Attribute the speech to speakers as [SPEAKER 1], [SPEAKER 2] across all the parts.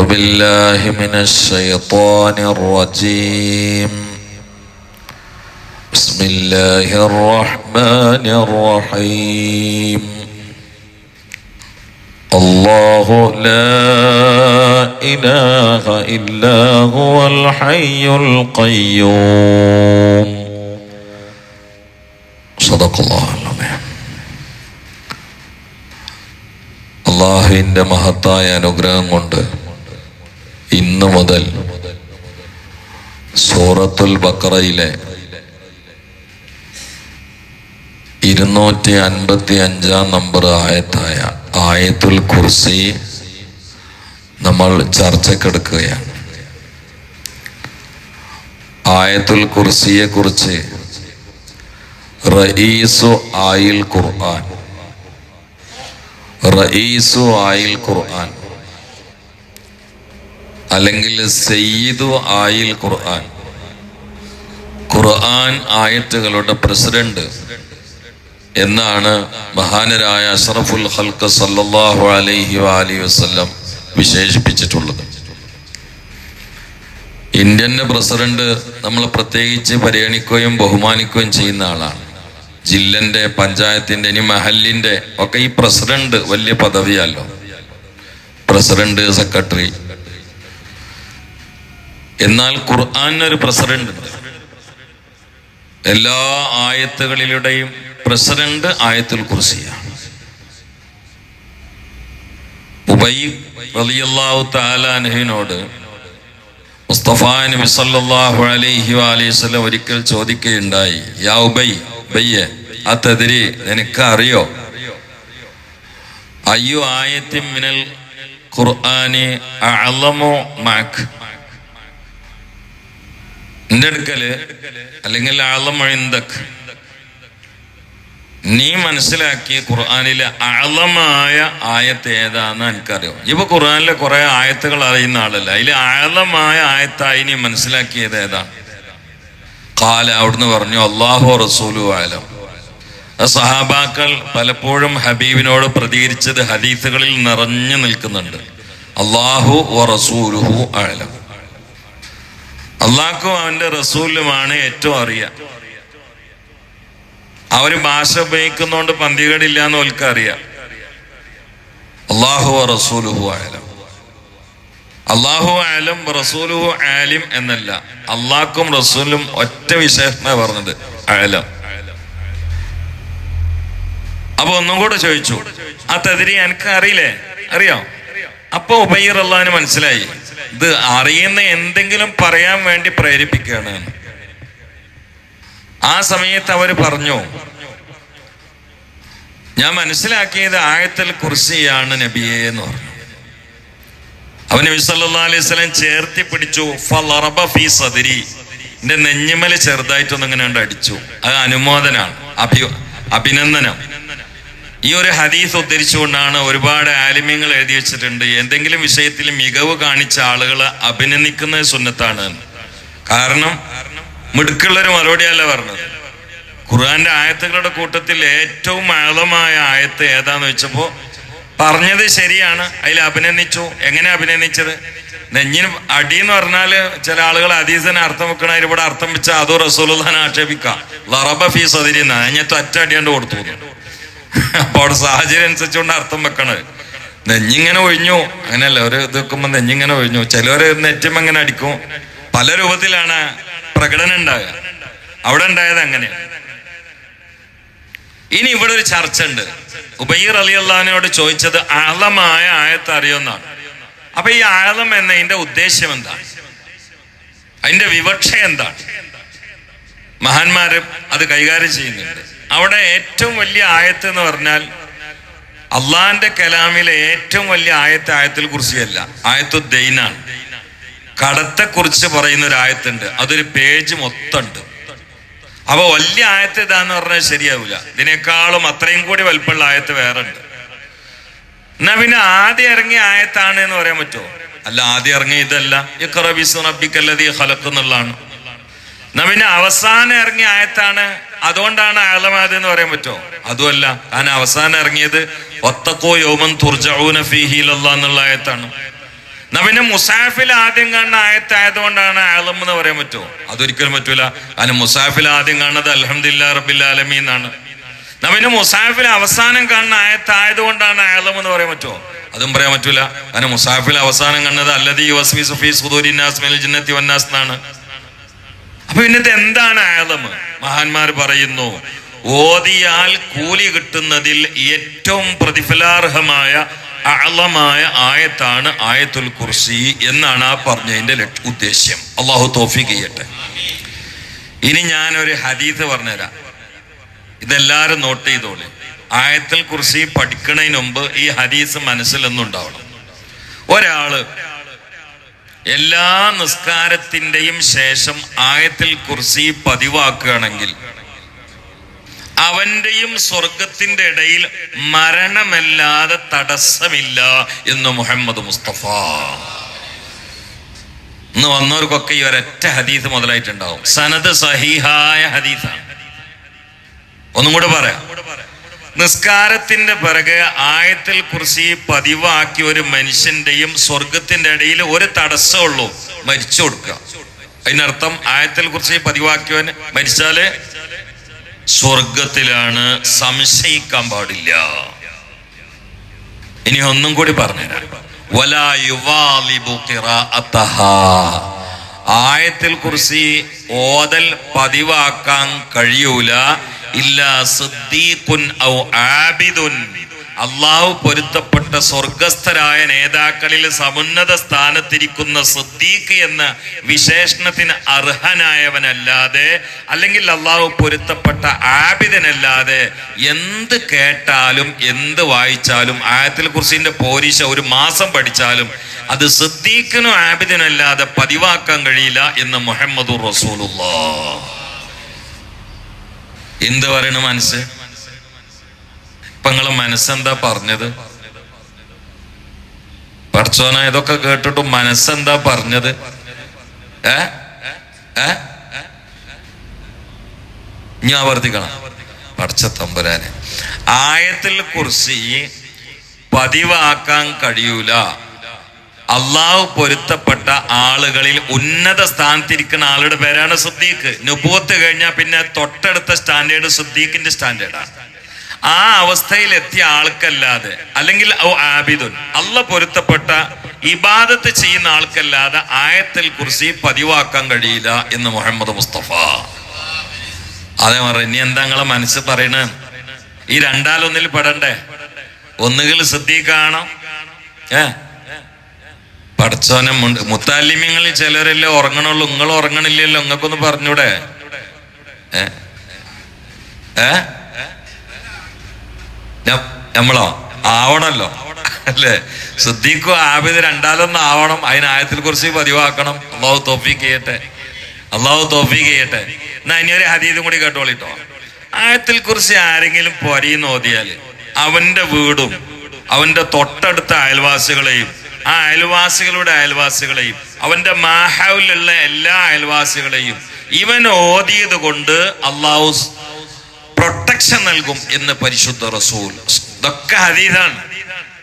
[SPEAKER 1] أعوذ بالله من الشيطان الرجيم بسم الله الرحمن الرحيم الله لا إله إلا هو الحي القيوم صدق الله العظيم അള്ളാഹുവിൻ്റെ മഹത്തായ അനുഗ്രഹം കൊണ്ട് ഇന്നു മുതൽ സൂറത്തുൽ ബക്കറയിലെ ഇരുന്നൂറ്റി അൻപത്തി അഞ്ചാം നമ്പർ ആയത്തായ ആയത്തുൽ കുർസി നമ്മൾ ചർച്ചക്കെടുക്കുകയാണ്. ആയത്തുൽ കുർസിയെ കുറിച്ച് റഈസു ആയിൽ ഖുർആൻ റഈസു ആയിൽ ഖുർആൻ അല്ലെങ്കിൽ സെയ്തു ആയിൽ ഖുർആൻ. ഖുർആൻ ആയത്തുകളുടെ പ്രസിഡന്റ് എന്നാണ് മഹാനരായ അഷറഫുൽ ഹൽക്ക് സല്ലാഹു അലൈഹി വാലി വസല്ലം വിശേഷിപ്പിച്ചിട്ടുള്ളത്. ഇന്ത്യൻ പ്രസിഡന്റ് നമ്മൾ പ്രത്യേകിച്ച് പരിഗണിക്കുകയും ബഹുമാനിക്കുകയും ചെയ്യുന്ന ആളാണ്. ജില്ലന്റെ പഞ്ചായത്തിന്റെ ഇനി മഹലിന്റെ ഒക്കെ ഈ പ്രസിഡന്റ് വലിയ പദവിയല്ലോ പ്രസിഡന്റ് സെക്രട്ടറി എന്നാൽ ഖുർആാനൊരു പ്രസിഡന്റ് എല്ലാ ആയത്തുകളിലൂടെയും പ്രസിഡന്റ് ആയത്തുൽ കുർസിയാണ്. തആല അൻഹുവിനോട് മുസ്തഫ നബി സല്ലല്ലാഹു അലൈഹി വസല്ലം ഒരിക്കൽ ചോദിക്കുകയുണ്ടായി യാ ഉബൈ ബയ്യെ അതതിരി നിനക്ക് അറിയോ? അയ്യോ ആയത്തിൻ മിനൽ ഖുർആനി അഅലമു മഅക് നിന്റെ അടുക്കൽ അല്ലെങ്കിൽ ആളമഴിന്തക് നീ മനസ്സിലാക്കിയ ഖുർആാനിലെ ആളമായ ആയത്ത് ഏതാന്ന് എനിക്കറിയാം. ഇപ്പൊ ഖുർആാനിലെ കുറെ ആയത്തുകൾ അറിയുന്ന ആളല്ല. അതിൽ ആഴമായ ആയത്തായി നീ മനസ്സിലാക്കിയത് ഏതാണ് കാല അവിടുന്ന് പറഞ്ഞു അള്ളാഹു റസൂലു ആലം സഹാബാക്കൾ പലപ്പോഴും ഹബീബിനോട് പ്രതികരിച്ചത് ഹദീസുകളിൽ നിറഞ്ഞു നിൽക്കുന്നുണ്ട്. അള്ളാഹു റസൂലുഹു ആലം അള്ളാഹ്ക്കും അവന്റെ റസൂലുമാണ് ഏറ്റവും അറിയാം. അവർ ഭാഷ ഉപയോഗിക്കുന്നോണ്ട് പന്തികടില്ല എന്ന് ഓൽക്ക് അറിയാം. അള്ളാഹു റസൂലുഹു ആലം അള്ളാഹു ആലം റസൂലുഹു ആലിം എന്നല്ല. അള്ളാഹ്ക്കും റസൂലും ഒറ്റ വിശേഷണ പറഞ്ഞത് ആലം അപ്പൊ ഒന്നും കൂടെ ചോദിച്ചു. ആ തെതിരി എനിക്ക് അറിയില്ലേ? അറിയാം? അപ്പൊ ഉബൈർ അള്ളഹാന് മനസ്സിലായി. ഇത് അറിയുന്ന എന്തെങ്കിലും പറയാൻ വേണ്ടി പ്രേരിപ്പിക്കുകയാണ്. ആ സമയത്ത് അവർ പറഞ്ഞു ഞാൻ മനസ്സിലാക്കിയത് ആയത്തിൽ കുർസിയാണ് നബിയെ എന്ന് പറഞ്ഞു. അവൻ നബി അലൈഹി വസല്ലം ചേർത്തി പിടിച്ചു ഫളറബ ഫീ സദരി. എന്റെ നെഞ്ഞിമല ചെറുതായിട്ടൊന്നും ഇങ്ങനെ കൊണ്ട് അടിച്ചു. അത് അനുമോദനാണ് അഭി അഭിനന്ദനം. ഈ ഒരു ഹദീസ് ഉദ്ധരിച്ചുകൊണ്ടാണ് ഒരുപാട് ആലിമ്യങ്ങൾ എഴുതി വെച്ചിട്ടുണ്ട്. എന്തെങ്കിലും വിഷയത്തിൽ മികവ് കാണിച്ച ആളുകളെ അഭിനന്ദിക്കുന്നത് സുന്നത്താണ്. കാരണം മിടുക്കുള്ളൊരു മറുപടിയല്ല പറഞ്ഞത്. ഖുർആന്റെ ആയത്തുകളുടെ കൂട്ടത്തിൽ ഏറ്റവും ആഴമായ ആയത്ത് ഏതാന്ന് വെച്ചപ്പോ പറഞ്ഞത് ശരിയാണ് അതിൽ അഭിനന്ദിച്ചു. എങ്ങനെ അഭിനന്ദിച്ചത്? നെഞ്ഞിന് അടി എന്ന് പറഞ്ഞാൽ ചില ആളുകൾ അതീസിനെ അർത്ഥം വെക്കണ ഇവിടെ അർത്ഥം വെച്ചാൽ അതോ റസൂലുള്ളാനെ ആക്ഷേപിക്കാം. ലറബ ഫീ സദിരി നെഞ്ഞത്ത് ഒറ്റ അടിയാണ്ട് കൊടുത്തു. അപ്പൊ അവിടെ സാഹചര്യം അനുസരിച്ചുകൊണ്ട് അർത്ഥം വെക്കണത് നെഞ്ഞിങ്ങനെ ഒഴിഞ്ഞു. അങ്ങനെയല്ല ഒരു ഇത് വെക്കുമ്പോ നെഞ്ഞിങ്ങനെ ഒഴിഞ്ഞു. ചിലവര് നെറ്റും അങ്ങനെ അടിക്കും. പല രൂപത്തിലാണ് പ്രകടനം ഉണ്ടാകുക അവിടെ ഉണ്ടായത് അങ്ങനെ ഇനി ഇവിടെ ഒരു ചർച്ച ഉണ്ട് ഉബൈർ അലി അള്ളഹാനോട് ചോദിച്ചത് ആളമായ ആയത്ത് അറിയുമെന്നാണ്. അപ്പൊ ഈ ആഴം എന്നതിന്റെ ഉദ്ദേശ്യം എന്താ അതിന്റെ വിവക്ഷ എന്താണ്? മഹാന്മാര് അത് കൈകാര്യം ചെയ്യുന്നുണ്ട്. അവിടെ ഏറ്റവും വലിയ ആയത്ത് എന്ന് പറഞ്ഞാൽ അള്ളാന്റെ കലാമിലെ ഏറ്റവും വലിയ ആയത്ത് ആയത്തിൽ കുറിച്ചല്ല ആയത്തു ദൈനാണ്. കടത്തെ കുറിച്ച് പറയുന്ന ഒരു ആയത്തുണ്ട്. അതൊരു പേജ് മൊത്തമുണ്ട്. അപ്പൊ വലിയ ആയത്ത് ഇതാന്ന് പറഞ്ഞാൽ ശരിയാവില്ല ഇതിനേക്കാളും അത്രയും കൂടി വലിപ്പമുള്ള ആയത്ത് വേറെ ഉണ്ട് എന്നാ പിന്നെ ആദ്യം ഇറങ്ങിയ ആയത്താണ് എന്ന് പറയാൻ പറ്റുമോ? അല്ല ആദ്യം ഇറങ്ങിയ ഇതല്ല. ഇക്കറബിസ് റബിക്കല്ലതീ ഹലക്കുന്നുള്ളതാണ് എന്നാ പിന്നെ അവസാനം ഇറങ്ങിയ ആയത്താണ് അതുകൊണ്ടാണ് ആളമാത് എന്ന് പറയാൻ പറ്റുമോ? അതുമല്ല താൻ അവസാനം ഇറങ്ങിയത് ഒത്തക്കോ യോമൻ ഇലല്ലാ എന്നുള്ള ആയത്താണ്. എന്നാ പിന്നെ മുസാഫിൽ ആദ്യം കാണുന്ന ആയത്തായതുകൊണ്ടാണ് ആലം എന്ന് പറയാൻ പറ്റുമോ? അതൊരിക്കലും പറ്റൂല. കാരണം മുസാഫിൽ ആദ്യം കാണുന്നത് അലഹമില്ല റബില്ലാലമി എന്നാണ്. എന്നാ മുസാഫിൽ അവസാനം കാണുന്ന ആയത്തായതുകൊണ്ടാണ് ആലം എന്ന് പറയാൻ പറ്റുമോ? അതും പറയാൻ പറ്റൂല. കാരണം മുസാഫിൽ അവസാനം കാണുന്നത് അല്ലതി വസ്മി സുഫി സുദൂരിനാസ് മിനൽ ജിന്നത്തി വന്നാസ് എന്നാണ്. അപ്പൊ ഇന്നത്തെ എന്താണ് ആലം മഹാന്മാർ പറയുന്നു ഓതിയാൽ കൂലി കിട്ടുന്നതിൽ ഏറ്റവും പ്രതിഫലാർഹമായ അളമായ ആയത്താണ് ആയത്തുൽ കുർസി എന്നാണ് ആ പറഞ്ഞതിന്റെ ഉദ്ദേശ്യം. അള്ളാഹു തോഫിക്ക് ചെയ്യട്ടെ. ഇനി ഞാനൊരു ഹദീത്ത് പറഞ്ഞുതരാം. ഇതെല്ലാരും നോട്ട് ചെയ്തോളി. ആയത്തുൽ കുർസി പഠിക്കണതിന് മുമ്പ് ഈ ഹദീസ് മനസ്സിലൊന്നുണ്ടാവണം ഒരാൾ എല്ലാ നിസ്കാരത്തിന്റെയും ശേഷം ആയത്തിൽ കുർസി പതിവാക്കുകയാണെങ്കിൽ അവന്റെയും സ്വർഗത്തിന്റെ ഇടയിൽ മരണമല്ലാതെ തടസ്സമില്ല എന്ന് മുഹമ്മദ് മുസ്തഫ. ഇന്ന് വന്നവർക്കൊക്കെ ഈ ഒരൊറ്റ ഹദീസ് മുതലായിട്ടുണ്ടാവും. സനത് സഹിഹായ ഹദീസാണ്. ഒന്നും കൂടെ പറയാം. നിസ്കാരത്തിന്റെ പിറകെ ആയത്തിൽ കുറിച്ച് പതിവാക്കി ഒരു മനുഷ്യന്റെയും സ്വർഗത്തിന്റെ ഇടയിൽ ഒരു തടസ്സമുള്ളൂ മരിച്ചു കൊടുക്കുക. അതിനർത്ഥം ആയത്തിൽ കുറിച്ച് പതിവാക്കിയവൻ മരിച്ചാൽ സ്വർഗത്തിലാണ് സംശയിക്കാൻ പാടില്ല. ഇനി ഒന്നും കൂടി പറഞ്ഞുതരാം. ആയത്തിൽ കുറിച്ച് ഓതൽ പതിവാക്കാൻ കഴിയൂല. അള്ളാഹു പൊരുത്തപ്പെട്ട സ്വർഗസ്ഥരായ നേതാക്കളിൽ സമുന്നത സ്ഥാനത്തിരിക്കുന്ന സിദ്ദീഖ് എന്ന വിശേഷണത്തിന് അർഹനായവനല്ലാതെ അല്ലെങ്കിൽ അള്ളാഹു പൊരുത്തപ്പെട്ട ആബിദനല്ലാതെ എന്ത് കേട്ടാലും എന്ത് വായിച്ചാലും ആയത്തിൽ കുറിച്ചിന്റെ പോരീശ ഒരു മാസം പഠിച്ചാലും അത് സിദ്ദീഖിനും ആബിദിനും അല്ലാതെ പതിവാക്കാൻ കഴിയില്ല എന്ന് മുഹമ്മദ് റസൂലുള്ള എന്ത് പറയണ മനസ്സ്? ഇപ്പൊ നിങ്ങളെ മനസ്സെന്താ പറഞ്ഞത്? പഠിച്ചോന ഇതൊക്കെ കേട്ടിട്ട് മനസ്സെന്താ പറഞ്ഞത്? ഏ? ഏ? ഇനി ആവർത്തിക്കണം. പഠിച്ച തമ്പുരാനെ. ആയത്തിൽ കുറിച്ച് പതിവാക്കാൻ കഴിയൂല. അള്ളാഹു പൊരുത്തപ്പെട്ട ആളുകളിൽ ഉന്നത സ്ഥാനത്തിരിക്കുന്ന ആളുടെ പേരാണ് സുദ്ദീഖ്. നുപൂത്ത് കഴിഞ്ഞാൽ പിന്നെ തൊട്ടടുത്ത സ്റ്റാൻഡേർഡ് സുദ്ദീഖിന്റെ സ്റ്റാൻഡേർഡാണ് ആ അവസ്ഥയിൽ എത്തിയ ആൾക്കല്ലാതെ അല്ലെങ്കിൽ ആബിദുൻ അല്ല പൊരുത്തപ്പെട്ട ഇബാദത്ത് ചെയ്യുന്ന ആൾക്കല്ലാതെ ആയത്തിൽ കുറിച്ച് പതിവാക്കാൻ കഴിയില്ല എന്ന് മുഹമ്മദ് മുസ്തഫ. അതേ പറഞ്ഞു ഇനി എന്താ നിങ്ങളെ മനസ്സ് പറയണേ? ഈ രണ്ടാലൊന്നിൽ പെടണ്ടേ? ഒന്നുകിൽ സിദ്ദീഖാണോ ഏ? പഠിച്ചോനെ മുത്താലിമ്യങ്ങളിൽ ചിലരല്ലേ ഉറങ്ങണുള്ളൂ. നിങ്ങൾ ഉറങ്ങണില്ലല്ലോ. നിങ്ങൾക്കൊന്ന് പറഞ്ഞൂടെ? നമ്മളോ ആവണല്ലോ. അല്ലേ? സിദ്ദീഖും ആബിദ് രണ്ടാലൊന്നും ആവണം. അതിന് ആയത്തിൽ കുറിച്ച് പതിവാക്കണം. അള്ളാഹു തോഫീക്ക് ചെയ്യട്ടെ. അള്ളാഹു തോഫീക്ക് ചെയ്യട്ടെ. എന്നാ ഇനി ഒരു കൂടി കേട്ടോളിട്ടോ. ആയത്തിൽ കുറിച്ച് ആരെങ്കിലും പൊരിന്ന് ഓതിയാൽ അവന്റെ വീടും അവന്റെ തൊട്ടടുത്ത അയൽവാസികളെയും ആ അയൽവാസികളുടെ അയൽവാസികളെയും അവന്റെ മാഹാവിലുള്ള എല്ലാ അയൽവാസികളെയും ഇവൻ ഓതിയത് കൊണ്ട് അള്ളാഹു പ്രൊട്ടക്ഷൻ നൽകും എന്ന് പരിശുദ്ധ റസൂൽ. ഇതൊക്കെ ഹദീസാണ്.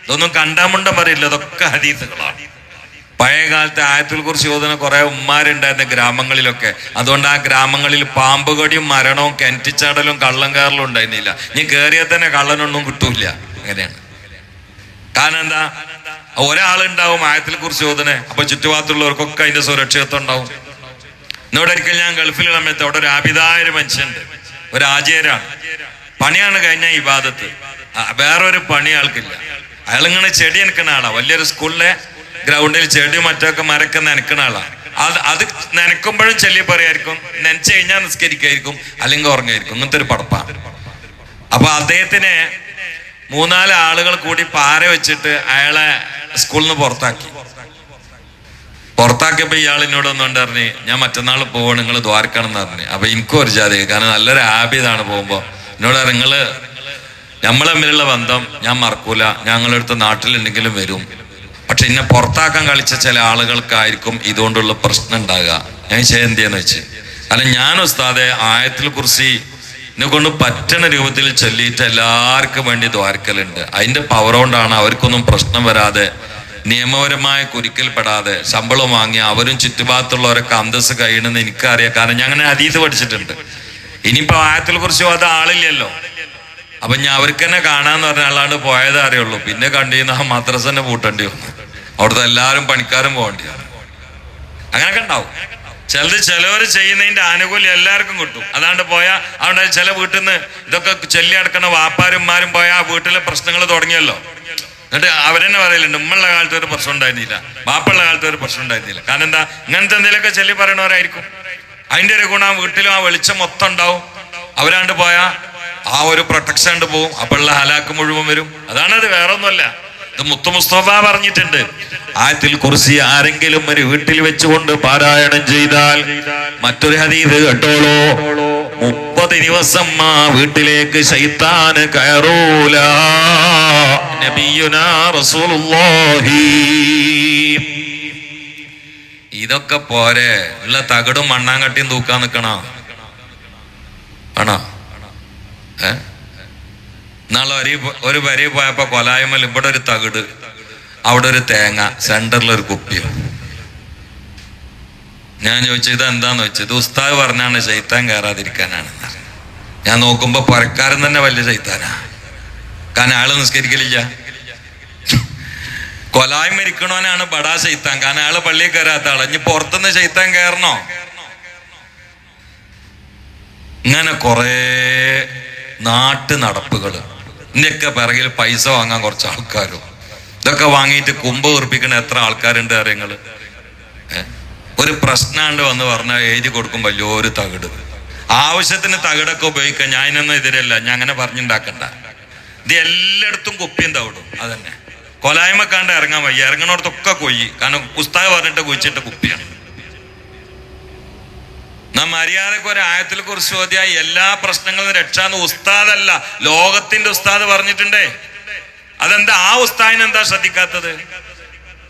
[SPEAKER 1] ഇതൊന്നും കണ്ടാമുണ്ട പറയില്ല. ഇതൊക്കെ ഹദീസുകളാണ്. പഴയ കാലത്ത് ആയത്തിൽ കുറിച്ച് ചോദന കുറെ ഉമ്മാരുണ്ടായിരുന്ന ഗ്രാമങ്ങളിലൊക്കെ. അതുകൊണ്ട് ആ ഗ്രാമങ്ങളിൽ പാമ്പുകടിയും മരണവും കിണറ്റിച്ചാടലും കള്ളം കയറലും ഉണ്ടായിരുന്നില്ല. നീ കയറിയാൽ തന്നെ കള്ളനൊന്നും കിട്ടൂല അങ്ങനെയാണ്. കാരണം എന്താ? ഒരാളുണ്ടാവും ആയത്തിൽ കുറിച്ച് ചോദന. അപ്പൊ ചുറ്റുപാത്തുള്ളവർക്കൊക്കെ അതിന്റെ സുരക്ഷിതത്വം ഉണ്ടാവും. എന്നോട് ഒരിക്കൽ ഞാൻ ഗൾഫിൽ സമയത്ത് അവിടെ ഒരു ആപിതായൊരു മനുഷ്യണ്ട് ഒരു ആചാരാണ്. പണിയാണ് കഴിഞ്ഞ ഇബാദത്ത് വേറൊരു പണി ആൾക്കില്ല. അയാളിങ്ങനെ ചെടി നനക്കുന്ന ആളാ. വലിയൊരു സ്കൂളിലെ ഗ്രൗണ്ടിൽ ചെടി മറ്റൊക്കെ മരക്കെ നനക്കുന്ന ആളാ. അത് അത് നനക്കുമ്പോഴും ചെല്ലി പറയായിരിക്കും. നനച്ചു കഴിഞ്ഞാൽ നിസ്കരിക്കായിരിക്കും. അല്ലെങ്കിൽ ഉറങ്ങായിരിക്കും. ഇങ്ങനത്തെ ഒരു പടപ്പാണ്. അപ്പൊ അദ്ദേഹത്തിന് മൂന്നാൽ ആളുകൾ കൂടി പാര വെച്ചിട്ട് അയാളെ സ്കൂളിൽ നിന്ന് പുറത്താക്കി. പുറത്താക്കിയപ്പോ ഇയാൾ എന്നോട് ഒന്നുകൊണ്ട് പറഞ്ഞു ഞാൻ മറ്റന്നാൾ പോവാണ് നിങ്ങൾ ദ്വാരക്കാണെന്ന് പറഞ്ഞു. അപ്പൊ എനിക്കും ഒരു ജാതി കാരണം നല്ലൊരു ആബിതാണ് പോകുമ്പോ. എന്നോട് നിങ്ങൾ നമ്മൾ തമ്മിലുള്ള ബന്ധം ഞാൻ മറക്കൂല. ഞങ്ങളടുത്ത് നാട്ടിലുണ്ടെങ്കിലും വരും. പക്ഷെ എന്നെ പുറത്താക്കാൻ കളിച്ച ചില ആളുകൾക്കായിരിക്കും ഇതുകൊണ്ടുള്ള പ്രശ്നം ഉണ്ടാകുക ഞാൻ ചെയ്യെന്തിയെന്ന് വെച്ച്? കാരണം ഞാൻ ഉസ്താദെ ആയത്തിൽ കുറിച്ച് കൊണ്ട് പറ്റണ രൂപത്തിൽ ചൊല്ലിയിട്ട് എല്ലാവർക്കും വേണ്ടി ദ്വാരക്കലുണ്ട്. അതിന്റെ പവർ കൊണ്ടാണ് അവർക്കൊന്നും പ്രശ്നം വരാതെ നിയമപരമായ കുരുക്കിൽപ്പെടാതെ ശമ്പളം വാങ്ങി അവരും ചുറ്റുഭാഗത്തുള്ളവരൊക്കെ അന്തസ് കഴിയണമെന്ന് എനിക്കറിയാം. കാരണം ഞാൻ അങ്ങനെ അതീത് പഠിച്ചിട്ടുണ്ട്. ഇനിയിപ്പോ ആയത്തിൽ കുറിച്ച് അത് ആളില്ലല്ലോ. അപ്പൊ ഞാൻ അവർക്ക് തന്നെ കാണാന്ന് പറഞ്ഞ ആളാണ്ട് പോയതേ അറിയുള്ളൂ. പിന്നെ കണ്ടിരുന്ന ആ മദ്രസന്നെ പൂട്ടേണ്ടി വന്നു. അവിടുത്തെ എല്ലാവരും പണിക്കാരും പോകേണ്ടി അങ്ങനെയൊക്കെ ഉണ്ടാവും. ചിലത് ചിലവർ ചെയ്യുന്നതിന്റെ ആനുകൂല്യം എല്ലാവർക്കും കിട്ടും. അതാണ്ട് പോയാൽ അവിടെ ചില വീട്ടിൽ നിന്ന് ഇതൊക്കെ ചൊല്ലി അടക്കണ വാപ്പാരുമാരും പോയാൽ ആ വീട്ടിലെ പ്രശ്നങ്ങൾ തുടങ്ങിയല്ലോ. എന്നിട്ട് അവരെന്നെ പറയലുണ്ട് ഉമ്മുള്ള കാലത്ത് ഒരു പ്രശ്നം ഉണ്ടായിരുന്നില്ല. വാപ്പുള്ള കാലത്ത് ഒരു പ്രശ്നം ഉണ്ടായിരുന്നില്ല. കാരണം എന്താ? ഇങ്ങനത്തെ എന്തെങ്കിലുമൊക്കെ ചൊല്ലി പറയണവരായിരിക്കും. അതിന്റെ ഒരു ഗുണം വീട്ടിലും ആ വെളിച്ചം മൊത്തം ഉണ്ടാവും. അവരാണ്ട് പോയാൽ ആ ഒരു പ്രൊട്ടക്ഷൻ ഉണ്ട് പോവും. അപ്പോഴുള്ള ഹലാക്ക് മുഴുവൻ വരും. അതാണത് വേറെ ഒന്നുമല്ല ഇത് മുത്തു മുസ്തഫ പറഞ്ഞിട്ടുണ്ട്. ആയത്തിൽ കുറിച്ച് ആരെങ്കിലും ഒരു വീട്ടിൽ വെച്ചുകൊണ്ട് പാരായണം ചെയ്താൽ മറ്റൊരു ഹദീത് കേട്ടോളോ. മുപ്പത് ദിവസം ആ വീട്ടിലേക്ക് ശൈത്താന് കയറൂല. നബിയുനാ റസൂലുള്ളാഹി. ഇതൊക്കെ പോരെ. ഉള്ള തകിടും മണ്ണാങ്കട്ടിയും തൂക്കാൻ നിക്കണോ ആണോ? ഏ? നാളെ ഒരു ഒരു വരി പോയപ്പോ കൊലായ്മൽ ഇവിടെ ഒരു തകിട് അവിടെ ഒരു തേങ്ങ സെന്ററിൽ ഒരു കുപ്പി ഞാൻ ചോദിച്ചു ഇത് എന്താന്ന് വെച്ചു? ഇത് ഉസ്താദ് പറഞ്ഞാണ് ശൈത്താൻ കയറാതിരിക്കാനാണ് ഞാൻ നോക്കുമ്പോ പുരക്കാരൻ തന്നെ വലിയ ശൈത്താനാ. കാരണം ആൾ നിസ്കരിക്കലില്ല. കൊലായ്മ ഇരിക്കണോനാണ് ബടാ ശൈത്താൻ. കാരണം ആൾ പള്ളിയിൽ കയറാത്ത ആൾ. ഇനി പുറത്തുനിന്ന് ശൈത്താൻ കയറണോ? ഇങ്ങനെ കുറേ നാട്ടു നടപ്പുകൾ ഇതിന്റെയൊക്കെ പിറകിൽ പൈസ വാങ്ങാൻ കുറച്ച് ആൾക്കാരോ. ഇതൊക്കെ വാങ്ങിയിട്ട് കുമ്പ് ഉറപ്പിക്കണ എത്ര ആൾക്കാരുണ്ട് അറിയങ്ങൾ ഒരു പ്രശ്നമുണ്ട് വന്ന് പറഞ്ഞാൽ എഴുതി കൊടുക്കും വലിയൊരു തകിട്. ആവശ്യത്തിന് തകിടൊക്കെ ഉപയോഗിക്കാൻ ഞാനൊന്നും എതിരല്ല ഞാൻ അങ്ങനെ പറഞ്ഞുണ്ടാക്കണ്ട. ഇത് എല്ലായിടത്തും കുപ്പിയും തവിടും അതന്നെ. കൊലായ്മക്കാണ്ട് ഇറങ്ങാൻ വയ്യ ഇറങ്ങണോടത്തൊക്കെ കൊയ്യി. കാരണം പുസ്തകം പറഞ്ഞിട്ട് കുഴിച്ചിട്ട് കുപ്പിയാണ്. നാം മര്യാദയ്ക്ക് ഒരു ആയത്തിൽ കുറിച്ച് ചോദ്യമായി എല്ലാ പ്രശ്നങ്ങളും രക്ഷാന്ന് ഉസ്താദല്ല ലോകത്തിന്റെ ഉസ്താദ് പറഞ്ഞിട്ടുണ്ടേ. അതെന്താ ആ ഉസ്താദിന് എന്താ ശ്രദ്ധിക്കാത്തത്?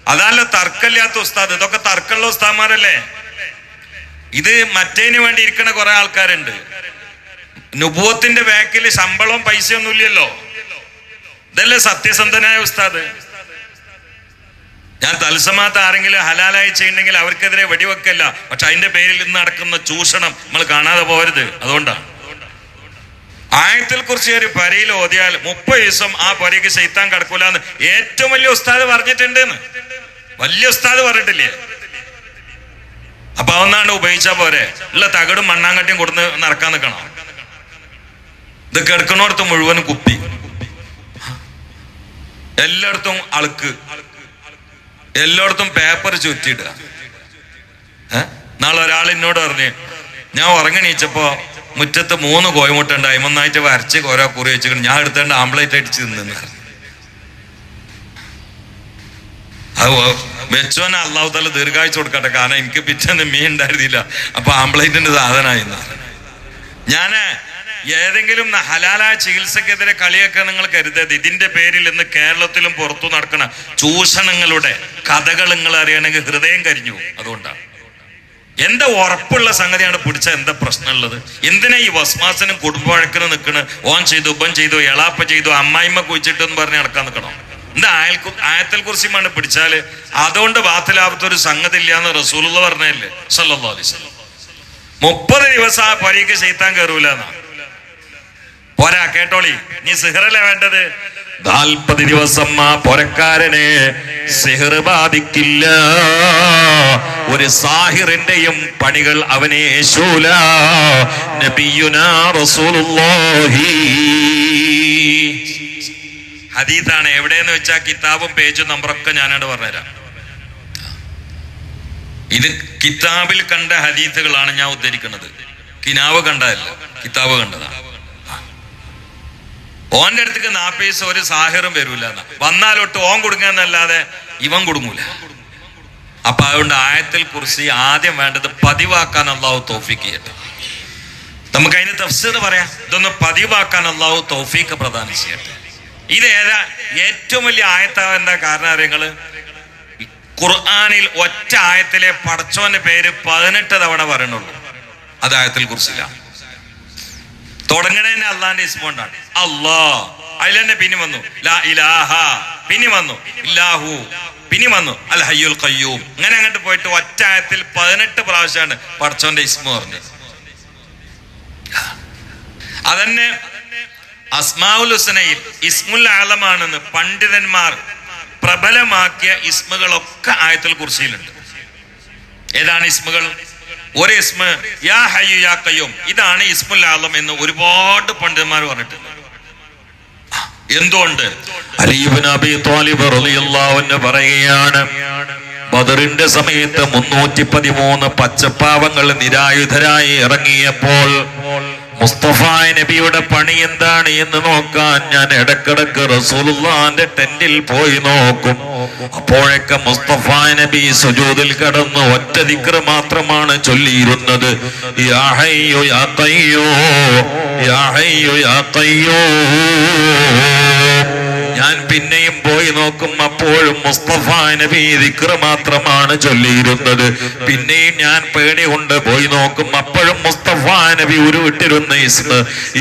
[SPEAKER 1] അതല്ല തർക്കമില്ലാത്ത ഉസ്താദ് ഇതൊക്കെ തർക്കമുള്ള ഉസ്താദ്മാരല്ലേ? ഇത് മറ്റേന് വേണ്ടി ഇരിക്കണ കുറെ ആൾക്കാരുണ്ട്. നുപൂത്തിന്റെ ബാക്കിൽ ശമ്പളവും പൈസയൊന്നും ഇല്ലല്ലോ. ഇതല്ലേ സത്യസന്ധനായ ഉസ്താദ്? ഞാൻ തത്സമാത്ത ആരെങ്കിലും ഹലാലായി ചെയ്യുന്നെങ്കിൽ അവർക്കെതിരെ വെടിവെക്കല്ല. പക്ഷെ അതിന്റെ പേരിൽ ഇന്ന് നടക്കുന്ന ചൂഷണം നമ്മൾ കാണാതെ പോരുത് അതുകൊണ്ടാണ്. ആയത്തിൽ കുറിച്ച് ഒരു പരയിൽ ഓതിയാൽ മുപ്പത് ദിവസം ആ പരയ്ക്ക് ശൈത്താൻ കിടക്കൂലെന്ന് ഏറ്റവും വലിയ ഉസ്താദ് പറഞ്ഞിട്ടുണ്ട് വലിയ ഉസ്താദ് പറഞ്ഞിട്ടില്ലേ? അപ്പൊ ഒന്നാണ്ട് ഉപയോഗിച്ചാ പോരെ. ഉള്ള തകടും മണ്ണാങ്കട്ടിയും കൊടുന്ന് നടക്കാൻ നിൽക്കണം. ഇത് കിടക്കണോടത്ത് മുഴുവനും കുപ്പി. എല്ലായിടത്തും അളുക്ക്. എല്ലായിടത്തും പേപ്പർ ചുറ്റിയിടുക? നാളെ ഒരാൾ എന്നോട് പറഞ്ഞു ഞാൻ ഉറങ്ങണീച്ചപ്പോ മുറ്റത്ത് മൂന്ന് കോയമുട്ട ഉണ്ടായി ഒന്നായിട്ട് വരച്ച് ഓരോ കുറി വെച്ചിട്ട് ഞാൻ എടുത്തേണ്ട ആംബ്ലേറ്റ് അടിച്ച് നിന്ന് അത് വെച്ചോനെ അള്ളാഹു തല ദീർഘാഴ്ച കൊടുക്കട്ടെ. കാരണം എനിക്ക് പിറ്റേന്ന് മീൻ ഉണ്ടായിരുന്നില്ല. അപ്പൊ ആംബ്ലേറ്റിന്റെ സാധനമായി ഞാൻ ഏതെങ്കിലും ഹലാലായ ചികിത്സക്കെതിരെ കളിയൊക്കെ നിങ്ങൾ കരുതരുത്. ഇതിന്റെ പേരിൽ ഇന്ന് കേരളത്തിലും പുറത്തു നടക്കുന്ന ചൂഷണങ്ങളുടെ കഥകൾ നിങ്ങൾ അറിയണമെങ്കിൽ ഹൃദയം കരിഞ്ഞു അതുകൊണ്ടാണ് എന്താ ഉറപ്പുള്ള സംഗതിയാണ് പിടിച്ച എന്താ പ്രശ്നമുള്ളത്? എന്തിനാ ഈ വസ്മാസനും കുടുംബവഴക്കിന് നിൽക്കണ് ഓൻ ചെയ്തു ഉബൻ ചെയ്തു എളാപ്പ ചെയ്തു അമ്മായിമ്മ കുഴിച്ചിട്ട് എന്ന് പറഞ്ഞ് നടക്കാൻ നിൽക്കണം എന്താ ആയൽ ആയത്തിൽ കുറിച്ചുമാണ് പിടിച്ചാൽ? അതുകൊണ്ട് ബാത്തിലാവാത്ത ഒരു സംഗതി ഇല്ല എന്ന് റസൂൽ പറഞ്ഞല്ലേ സല്ലാ വസല്ലം. മുപ്പത് ദിവസം ആ പരീക്ഷ ചെയ്താൻ കയറൂല എന്നാ പോരാ കേട്ടോളി. നീ സിഹറല്ലേ വേണ്ടത്? നാൽപ്പത് ദിവസം ആ പൊരക്കാരനെ സിഹർ ബാധിക്കില്ല. ഒരു സാഹിറിന്റെയും പണികൾ അവനെ നബിയുനാ റസൂലുള്ളാഹി. ഹദീത്താണ് എവിടെയെന്ന് വെച്ചാൽ കിതാബും പേജും നമ്പറൊക്കെ ഞാനോട് പറഞ്ഞുതരാം. ഇത് കിതാബിൽ കണ്ട ഹദീത്തുകളാണ് ഞാൻ ഉദ്ധരിക്കുന്നത്. കിനാവ് കണ്ടതല്ല കിതാബ് കണ്ടതാണ്. ഓന്റെ അടുത്തേക്ക് നാപ്പീസ് ഒരു സാഹിറും വരൂല വന്നാലൊട്ട് ഓൻ കൊടുക്കാന്നല്ലാതെ ഇവൻ കൊടുങ്ങൂല അപ്പൊ അതുകൊണ്ട് ആയത്തിൽ കുറിച്ച് ആദ്യം വേണ്ടത് പതിവാക്കാൻ അള്ളാഹു തോഫിക്ക് ചെയ്യട്ടെ. നമുക്ക് അതിന് തഫ്സീർ പറയാം. ഇതൊന്ന് പതിവാക്കാൻ അള്ളാഹു തോഫീക്ക് പ്രദാനം ചെയ്യട്ടെ. ഇത് ഏതാ? ഏറ്റവും വലിയ ആയത്താവ് എന്താ കാരണം അറിയങ്ങൾ ഖുർആാനിൽ ഒറ്റ ആയത്തിലെ പടച്ചോന്റെ പേര് പതിനെട്ട് തവണ പറയണുള്ളൂ. അത് ആയത്തിൽ കുറിച്ചില്ല. തുടങ്ങണേനെ അള്ളാന്റെ ഇസ്മ കൊണ്ടാണ്. അള്ളാ. അതിൽ തന്നെ പിന്നെ വന്നു. ലാ പിന്നെ വന്നു. ഇല്ലാഹു. പിന്നെ വന്നു. അൽ ഹയ്യുൽ കയ്യൂം അങ്ങനെ അങ്ങോട്ട് പോയിട്ട് ഒറ്റ ആയത്തിൽ പതിനെട്ട് പ്രാവശ്യമാണ് പടച്ചോന്റെ ഇസ്മ പറഞ്ഞത്. അതന്നെ അസ്മാഉൽ ഹുസനയിൽ ഇസ്മുൽ ആലമാണെന്ന് പണ്ഡിതന്മാർ പ്രബലമാക്കിയ ഇസ്മുകളൊക്കെ ആയത്തിൽ കുറിച്ചിലുണ്ട് ഏതാണ് ഇസ്മുകൾ ഒരു ഇസ്മ യാ ഹയ്യു യാ കയ്യൂം ഇതാണ് ഇസ്മുൽ ആലം എന്ന് ഒരുപാട് പണ്ഡിതന്മാർ പറഞ്ഞിട്ടുണ്ട്. എന്തുകൊണ്ട്?
[SPEAKER 2] പറയുകയാണ് ബദറിന്റെ സമയത്ത് മുന്നൂറ്റി പതിമൂന്ന് പച്ചപ്പാവങ്ങൾ നിരായുധരായി ഇറങ്ങിയപ്പോൾ മുസ്തഫ നബിയുടെ പണി എന്താണ് എന്ന് നോക്കാൻ ഞാൻ ഇടക്കിടക്ക് റസൂലുള്ളാന്റെ ടെന്റിൽ പോയി നോക്കും. അപ്പോഴൊക്കെ മുസ്തഫ നബി സുജൂദിൽ കടന്ന് ഒറ്റ ദിക്ർ മാത്രമാണ് ചൊല്ലിയിരുന്നത്. യാ ഹയ്യോ യാ കയ്യോ യാ ഹയ്യോ യാ കയ്യോ ഞാൻ പിന്നെയും പോയി നോക്കും. അപ്പോഴും മുസ്തഫ നബി ദിക്ർ മാത്രമാണ് ചൊല്ലിയിരുന്നത്. പിന്നെയും ഞാൻ പേടി കൊണ്ട് പോയി നോക്കും. അപ്പോഴും മുസ്തഫ നബി ഉരുവിട്ടിരുന്ന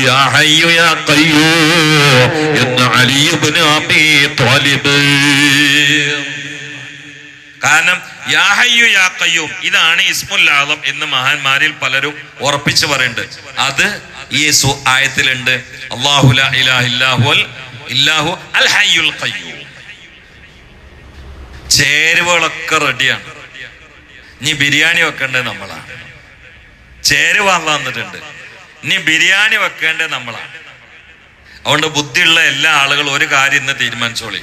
[SPEAKER 2] യാ ഹയ്യു യാ എന്ന് അലി ഇബ്നു
[SPEAKER 1] കാരണം യാ ഹയ്യു യാ കയ്യൂം ഇതാണ് ഇസ്മുൽ ആലം എന്ന് മഹാന്മാരിൽ പലരും ഉറപ്പിച്ചു പറയുന്നുണ്ട്. അത് ഈ ആയത്തിലുണ്ട്. അല്ലാഹു ലാ ഇലാഹ ഇല്ലാഹുൽ ഇല്ലാഹു അൽ ഹയ്യുൽ ചേരുവകളൊക്കെ റെഡിയാണ്. ഇനി ബിരിയാണി വെക്കേണ്ടത് നമ്മളാണ്. ചേരുവ തന്നിട്ടുണ്ട്. ഇനി ബിരിയാണി വെക്കേണ്ടത് നമ്മളാണ്. അതുകൊണ്ട് ബുദ്ധിയുള്ള എല്ലാ ആളുകളും ഒരു കാര്യം ഇന്ന് തീരുമാനിച്ചോളി.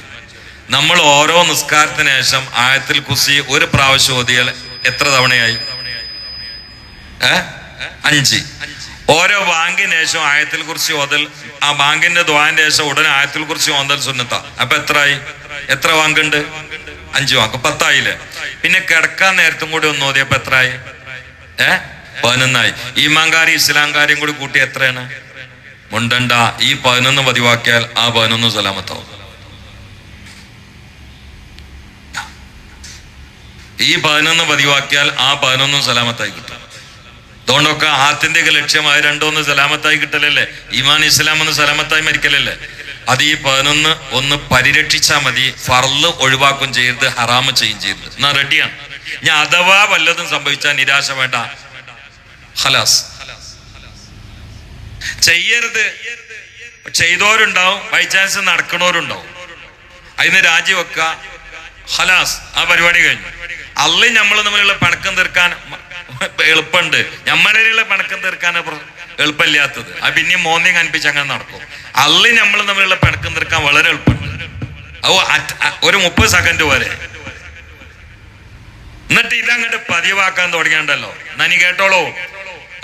[SPEAKER 1] നമ്മൾ ഓരോ നിസ്കാരത്തിന് ശേഷം ആയത്തിൽ കുസി ഒരു പ്രാവശ്യം ഓതിയാൽ എത്ര തവണയായി? അഞ്ച്. ഓരോ ബാങ്കിന് ശേഷം ആയത്തിൽ കുറിച്ച് ഓതൽ ആ ബാങ്കിന്റെ ദ്വാന്റെ ശേഷം ഉടനെ ആയത്തിൽ കുറിച്ച് ഓന്തൽ സുന്നത്ത. അപ്പൊ എത്രയായി എത്ര ബാങ്കുണ്ട് അഞ്ചു ബാങ്ക് പത്തായില്ലേ? പിന്നെ കിടക്കാൻ നേരത്തും കൂടി ഒന്ന് ഓതിയപ്പോ എത്രയായി ഏ? പതിനൊന്നായി. ഈമാങ്കാരി ഇസ്ലാംകാരിയും കൂടി കൂട്ടി എത്രയാണ്? മുണ്ടണ്ട. ഈ പതിനൊന്ന് പതിവാക്കിയാൽ ആ പതിനൊന്ന് സലാമത്താവും. ഈ പതിനൊന്ന് പതിവാക്കിയാൽ ആ പതിനൊന്നും സലാമത്തായി കിട്ടും അതുകൊണ്ടൊക്കെ ആത്യന്തിക ലക്ഷ്യമായ രണ്ടൊന്ന് സലാമത്തായി കിട്ടലല്ലേ? ഈമാൻ ഇസ്ലാം ഒന്ന് സലാമത്തായി മരിക്കലല്ലേ? അത് ഈ പതിനൊന്ന് ഒന്ന് പരിരക്ഷിച്ചാൽ മതി. ഫർൾ ഒഴിവാക്കും ചെയ്യരുത് ഹറാമ ചെയ്യും ചെയ്യരുത്. എന്നാ റെഡിയാണ്. ഞാൻ അഥവാ വല്ലതും സംഭവിച്ചാൽ നിരാശ വേണ്ട. ഹലാസ് ചെയ്യരുത്. ചെയ്തോരുണ്ടാവും ബൈ ചാൻസ് നടക്കണോരുണ്ടാവും അതിന് രാജിവെക്ക ഹലാസ് ആ പരിപാടി കഴിഞ്ഞു. അള്ളി നമ്മൾ തമ്മിലുള്ള പണക്കം തീർക്കാൻ എളുപ്പമുണ്ട്. നമ്മളിലുള്ള പിണക്കം തീർക്കാൻ എളുപ്പമില്ലാത്തത്. അത് പിന്നെയും മോന്തി കനിപ്പിച്ച് അങ്ങനെ നടക്കും. അള്ളി നമ്മൾ തമ്മിലുള്ള പിണക്കം തീർക്കാൻ വളരെ എളുപ്പമുണ്ട്. ഓ ഒരു മുപ്പത് സെക്കൻഡ് വരെ എന്നിട്ട് ഇതങ്ങോട്ട് പതിവാക്കാൻ തുടങ്ങിയുണ്ടല്ലോ. നനി കേട്ടോളൂ.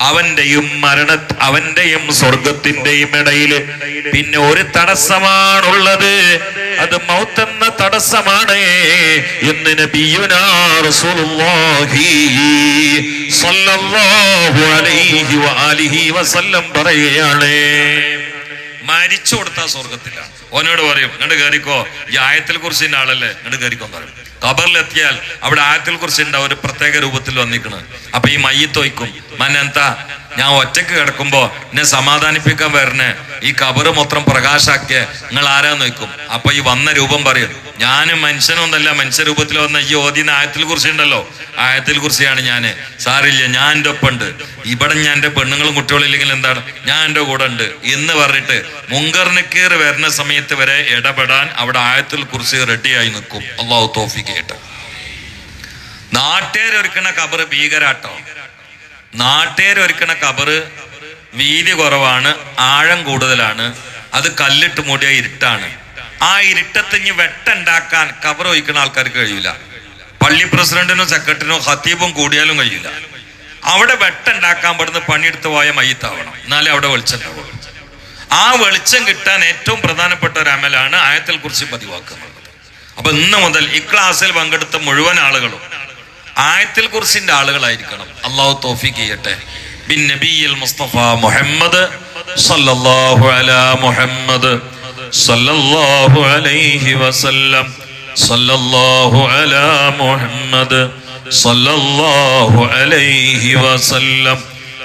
[SPEAKER 2] അവന്റെയും മരണ അവന്റെയും സ്വർഗത്തിന്റെയും ഇടയിൽ പിന്നെ ഒരു തടസ്സമാണുള്ളത്. അത് മൗത്തെന്ന തടസ്സമാണ്. എന്ന് പറയുകയാണ്.
[SPEAKER 1] മരിച്ചു കൊടുത്ത സ്വർഗത്തിലാണ് ഓനോട് പറയും ഇങ്ങോട്ട് കയറിക്കോ ഈ ആയത്തിൽ കുറിച്ചിന്റെ ആളല്ലേ? ഇങ്ങോട്ട് കയറിക്കോ പറയും. ഖബറിലെത്തിയാൽ അവിടെ ആയത്തിൽ കുറിച്ചിന്റെ ഒരു പ്രത്യേക രൂപത്തിൽ വന്നിക്കണ്. അപ്പൊ ഈ മയ്യത്ത് വയ്ക്കും മനെന്താ ഞാൻ ഒറ്റയ്ക്ക് കിടക്കുമ്പോ എന്നെ സമാധാനിപ്പിക്കാൻ വരണേ? ഈ കബറ് മൊത്തം പ്രകാശാക്കിയ നിങ്ങൾ ആരാ നോക്കും അപ്പൊ ഈ വന്ന രൂപം പറയും ഞാനും മനുഷ്യനൊന്നല്ല മനുഷ്യ രൂപത്തിൽ വന്ന ഈ ഓതിന ആയത്തിൽ കുറിച്ചുണ്ടല്ലോ ആയത്തിൽ കുറിച്ചാണ് ഞാൻ സാറില്ല ഞാൻ എന്റെ ഒപ്പം ഉണ്ട് ഇവിടെ ഞാൻ എന്റെ പെണ്ണുങ്ങളും കുട്ടികളും ഇല്ലെങ്കിൽ എന്താണ്? ഞാൻ എന്റെ കൂടെ ഉണ്ട് എന്ന് പറഞ്ഞിട്ട് മുങ്കർനിക്കീർ വരുന്ന സമയത്ത് വരെ ഇടപെടാൻ അവിടെ ആയത്തിൽ കുറിച്ച് റെഡിയായി നിൽക്കും. അള്ളാഹു തോഫിക്കായിട്ട് നാട്ടുകാരൊരുക്കണ കബറ് ഭീകരാട്ടോ. നാട്ടുകാരൊരുക്കണ കബറ് വീതി കുറവാണ് ആഴം കൂടുതലാണ് അത് കല്ലിട്ട് മൂടിയ ഇരുട്ടാണ്. ആ ഇരുട്ടത്തിഞ്ഞ് വെട്ടുണ്ടാക്കാൻ കബർ ഒഴിക്കുന്ന ആൾക്കാർക്ക് കഴിയില്ല. പള്ളി പ്രസിഡന്റിനും സെക്രട്ടറിനും ഹത്തീബും കൂടിയാലും കഴിയില്ല. അവിടെ വെട്ടുണ്ടാക്കാൻ പെടുന്ന പണിയെടുത്ത് പോയ മയ്യത്താവണം. എന്നാലേ അവിടെ വെളിച്ചം ഉണ്ടാവുള്ളൂ. ആ വെളിച്ചം കിട്ടാൻ ഏറ്റവും പ്രധാനപ്പെട്ട ഒരു അമലാണ് ആയത്തിൽ കുറിച്ച് പതിവാക്കുന്നത് അപ്പൊ ഇന്ന് മുതൽ ഈ ക്ലാസ്സിൽ പങ്കെടുത്ത മുഴുവൻ ആളുകളും ആയത്തിൽ കുറിച്ചിന്റെ ആളുകളായിരിക്കണം അള്ളാഹു തോഫിക്ക് ചെയ്യട്ടെ ബിൻ നബിയിൽ മുസ്തഫ മുഹമ്മദ് സല്ലല്ലാഹു അലാ മുഹമ്മദ് സല്ലല്ലാഹു അലൈഹി വസല്ലം സല്ലല്ലാഹു അലാ മുഹമ്മദ് സല്ലല്ലാഹു അലൈഹി വസല്ലം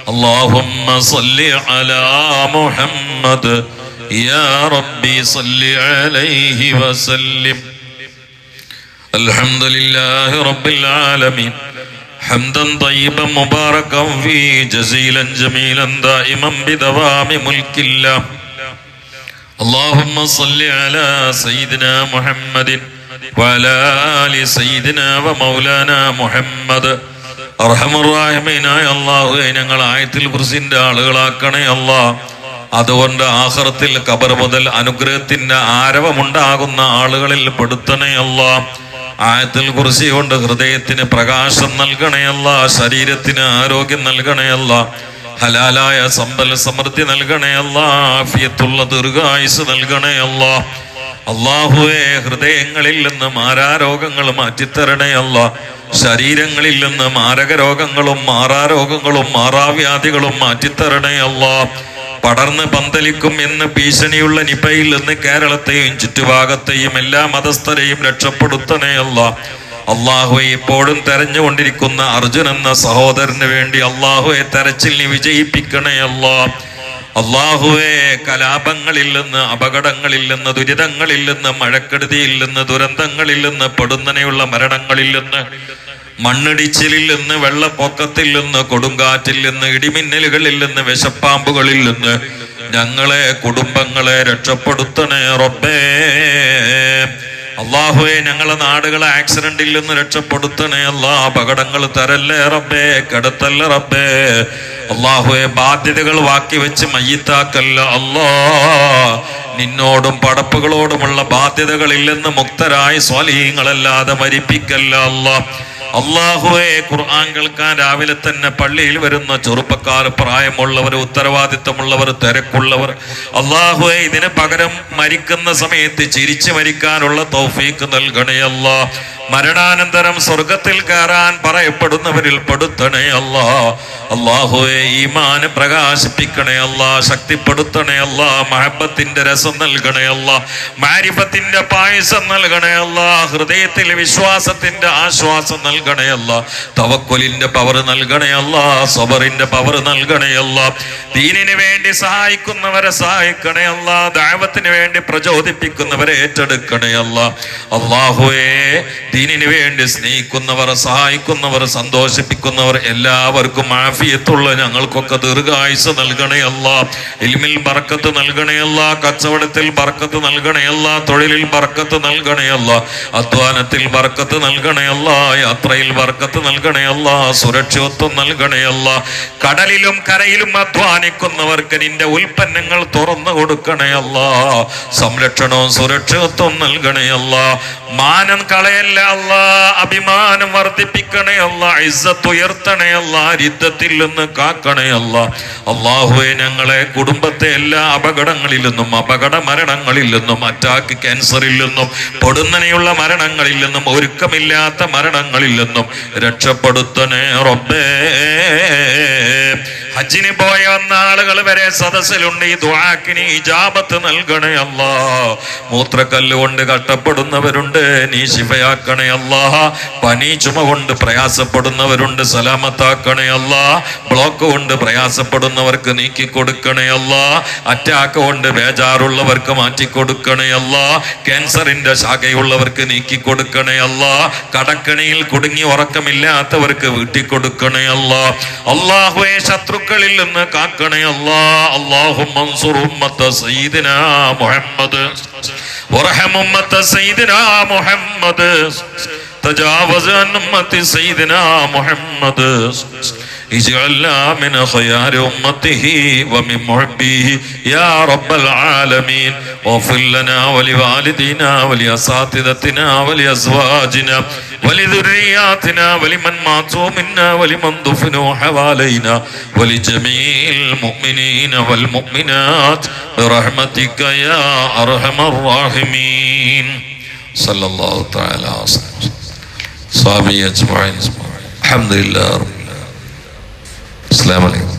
[SPEAKER 1] اللهم صل على محمد يا ربي صل عليه وسلم
[SPEAKER 2] الحمد لله رب العالمين حمدا طيبا مباركا فيه جزيلا جميلا دائما بدوام ملك الله اللهم صل على سيدنا محمد وعلى آل سيدنا ومولانا محمد അർഹമുറാഹിമീനായ അള്ളാഹുവെ ഞങ്ങൾ ആയത്തിൽ കുറിസിന്റെ ആളുകളാക്കണേ അല്ലാ അതുകൊണ്ട് ആഹ്റത്തിൽ കബർ മുതൽ അനുഗ്രഹത്തിന്റെ ആരവമുണ്ടാകുന്ന ആളുകളിൽ പെടുത്തണേ അല്ലാ. ആയത്തിൽ കുറിച്ച് കൊണ്ട് ഹൃദയത്തിന് പ്രകാശം നൽകണയല്ല ശരീരത്തിന് ആരോഗ്യം നൽകണയല്ല ഹലാലായ സമ്പൽ സമൃദ്ധി നൽകണയല്ല ആഫിയത്തുള്ള ദീർഘായുസ് നൽകണയല്ല അള്ളാഹുവെ ഹൃദയങ്ങളിൽ നിന്ന് മാരാരോഗങ്ങൾ മാറ്റിത്തരണയല്ല ശരീരങ്ങളിൽ നിന്ന് മാരക രോഗങ്ങളും മാറാരോഗങ്ങളും മാറാവ്യാധികളും മാറ്റിത്തരണയല്ല പടർന്ന് പന്തലിക്കും എന്ന് ഭീഷണിയുള്ള നിപയിൽ നിന്ന് കേരളത്തെയും ചുറ്റുഭാഗത്തെയും എല്ലാ മതസ്ഥരെയും രക്ഷപ്പെടുത്തണേയല്ല അള്ളാഹുവെ ഇപ്പോഴും തെരഞ്ഞുകൊണ്ടിരിക്കുന്ന അർജുൻ എന്ന സഹോദരന് വേണ്ടി അള്ളാഹുവെ നീ വിജയിപ്പിക്കണേയല്ല അള്ളാഹുവെ കലാപങ്ങളിൽ നിന്ന് അപകടങ്ങളിൽ നിന്ന് ദുരിതങ്ങളിൽ നിന്ന് മഴക്കെടുതിയിൽ നിന്ന് ദുരന്തങ്ങളിൽ നിന്ന് പെടുന്നനെയുള്ള മരണങ്ങളിൽ നിന്ന് മണ്ണിടിച്ചിലിൽ നിന്ന് വെള്ളപ്പൊക്കത്തിൽ നിന്ന് കൊടുങ്കാറ്റിൽ നിന്ന് ഇടിമിന്നലുകളിൽ നിന്ന് വിശപ്പാമ്പുകളിൽ നിന്ന് ഞങ്ങളെ കുടുംബങ്ങളെ രക്ഷപ്പെടുത്തണേ റബ്ബേ. അള്ളാഹുവെ ഞങ്ങളെ നാടുകളെ ആക്സിഡന്റിൽ നിന്ന് രക്ഷപ്പെടുത്തണേ. അല്ലാ അപകടങ്ങൾ തരല്ലേ റബ്ബേ കടത്തല്ല റബ്ബേ. അള്ളാഹുവെ ബാധ്യതകൾ വാക്കി വെച്ച് മയ്യത്താക്കല്ല. അല്ലാ നിന്നോടും പടപ്പുകളോടുമുള്ള ബാധ്യതകളില്ലെന്ന് മുക്തരായ സ്വാലീങ്ങളല്ലാതെ മരിപ്പിക്കല്ല. അല്ലാ അള്ളാഹുവെ ഖുർആൻ കേൾക്കാൻ രാവിലെ തന്നെ പള്ളിയിൽ വരുന്ന ചെറുപ്പക്കാർ പ്രായമുള്ളവർ ഉത്തരവാദിത്തമുള്ളവർ തിരക്കുള്ളവർ അള്ളാഹുവെ ഇതിന് പകരം മരിക്കുന്ന സമയത്ത് ചിരിച്ചു മരിക്കാനുള്ള തൗഫീക്ക് നൽകണേ അല്ലാ മരണാനന്തരം സ്വർഗത്തിൽ കയറാൻ പറയപ്പെടുന്നവരിൽ പെടുത്തണേ അല്ലാ. അള്ളാഹുവെ ഈമാന് പ്രകാശിപ്പിക്കണേ അല്ലാ ശക്തിപ്പെടുത്തണേ അല്ലാ മഹബത്തിന്റെ രസം നൽകണേ അല്ലാ മാരിഫത്തിന്റെ പായസം നൽകണേ അല്ലാ ഹൃദയത്തിൽ വിശ്വാസത്തിന്റെ ആശ്വാസം നൽകണേ അല്ലാ തവക്കൊലിന്റെ പവർ നൽകണേ അല്ലാ സബറിന്റെ പവർ നൽകണേ അല്ലാ ദീനിന് വേണ്ടി സഹായിക്കുന്നവരെ സഹായിക്കണേ അല്ലാ ദൈവത്തിന് വേണ്ടി പ്രചോദിപ്പിക്കുന്നവരെ ഏറ്റെടുക്കണേ അല്ലാ. അള്ളാഹുവേ ദീനിന് വേണ്ടി സ്നേഹിക്കുന്നവർ സഹായിക്കുന്നവർ സന്തോഷിപ്പിക്കുന്നവർ എല്ലാവർക്കും ആഫിയത്തുള്ള ഞങ്ങൾക്കൊക്കെ ദീർഘായുസ് നൽകണയല്ല ഇൽമിൽ ബർക്കത്ത് നൽകണയല്ല കച്ചവടത്തിൽ ബർക്കത്ത് നൽകണയല്ല തൊഴിലിൽ ബർക്കത്ത് നൽകണയല്ല അധ്വാനത്തിൽ ബർക്കത്ത് നൽകണയല്ല യാത്രയിൽ ബർക്കത്ത് നൽകണയല്ല സുരക്ഷിതത്വം നൽകണേ അല്ല. കടലിലും കരയിലും അധ്വാനിക്കുന്നവർക്ക് നിന്റെ ഉൽപ്പന്നങ്ങൾ തുറന്നു കൊടുക്കണയല്ല സംരക്ഷണവും സുരക്ഷിതത്വം നൽകണയല്ല മാനം കളയല്ല. അല്ല അഭിമാനം വർദ്ധിപ്പിക്കണേ അല്ല ഇസ്സത്ത് ഉയർത്തണേ അല്ല രിദ്ധത്തിൽ നിന്ന് കാക്കണേ അല്ല. അള്ളാഹുവെ ഞങ്ങളെ കുടുംബത്തെ എല്ലാ അപകടങ്ങളിൽ നിന്നും അപകട മരണങ്ങളിൽ നിന്നും അറ്റാക്ക് ക്യാൻസറിൽ നിന്നും പൊടുന്നനെയുള്ള മരണങ്ങളിൽ നിന്നും ഒരുക്കമില്ലാത്ത മരണങ്ങളിൽ നിന്നും രക്ഷപ്പെടുത്തണേ റബ്ബേ. ഹജ്ജിന് പോയ ആളുകൾ വരെ സദസ്സിലുണ്ട് ഈ ദുആക്കിന് ഇജാബത്ത് നൽകണേ അല്ലാ. മൂത്രക്കല്ല് കൊണ്ട് നീ നീ ശിഫയാക്കണേ അല്ലാ പനി ചുമ കൊണ്ട് പ്രയാസപ്പെടുന്നവരുണ്ട് സലാമത്താക്കണേ അല്ലാ ബ്ലോക്ക് കൊണ്ട് പ്രയാസപ്പെടുന്നവർക്ക് നീക്കി കൊടുക്കണേ അല്ലാ അറ്റാക്ക് കൊണ്ട് ബേജാറുള്ളവർക്ക് മാറ്റി കൊടുക്കണേ അല്ലാ ക്യാൻസറിന്റെ ശാഖയുള്ളവർക്ക് നീക്കി കൊടുക്കണേ അല്ലാ കടക്കണിയിൽ കുടുങ്ങി ഉറക്കമില്ലാത്തവർക്ക് വീട്ടി കൊടുക്കണേ അല്ലാ അള്ളാഹുവെ ശത്രുക്കളിൽ നിന്ന് കാക്കണേ അല്ലാ അള്ളാഹു മൻസുർ ഉമ്മത്ത സയ്യിദിന മുഹമ്മദ് ورحم أمة سيدنا محمد تجاوز عن أمة سيدنا محمد اجعلنا من خيار أمته ومن محبيه يا رب العالمين واغفر لنا ولوالدينا ولأساتذتنا ولأزواجنا ولذرياتنا ولمن ماتوا منا ولمن دفنوا حوالينا ولجميع المؤمنين والمؤمنات برحمتك يا أرحم الراحمين സല്ലല്ലാഹു തആല സ്വാമി അജ്മഈൻ. അൽഹംദുലില്ലാഹി റബ്ബിൽ അസ്സലാമു അലൈക്കും.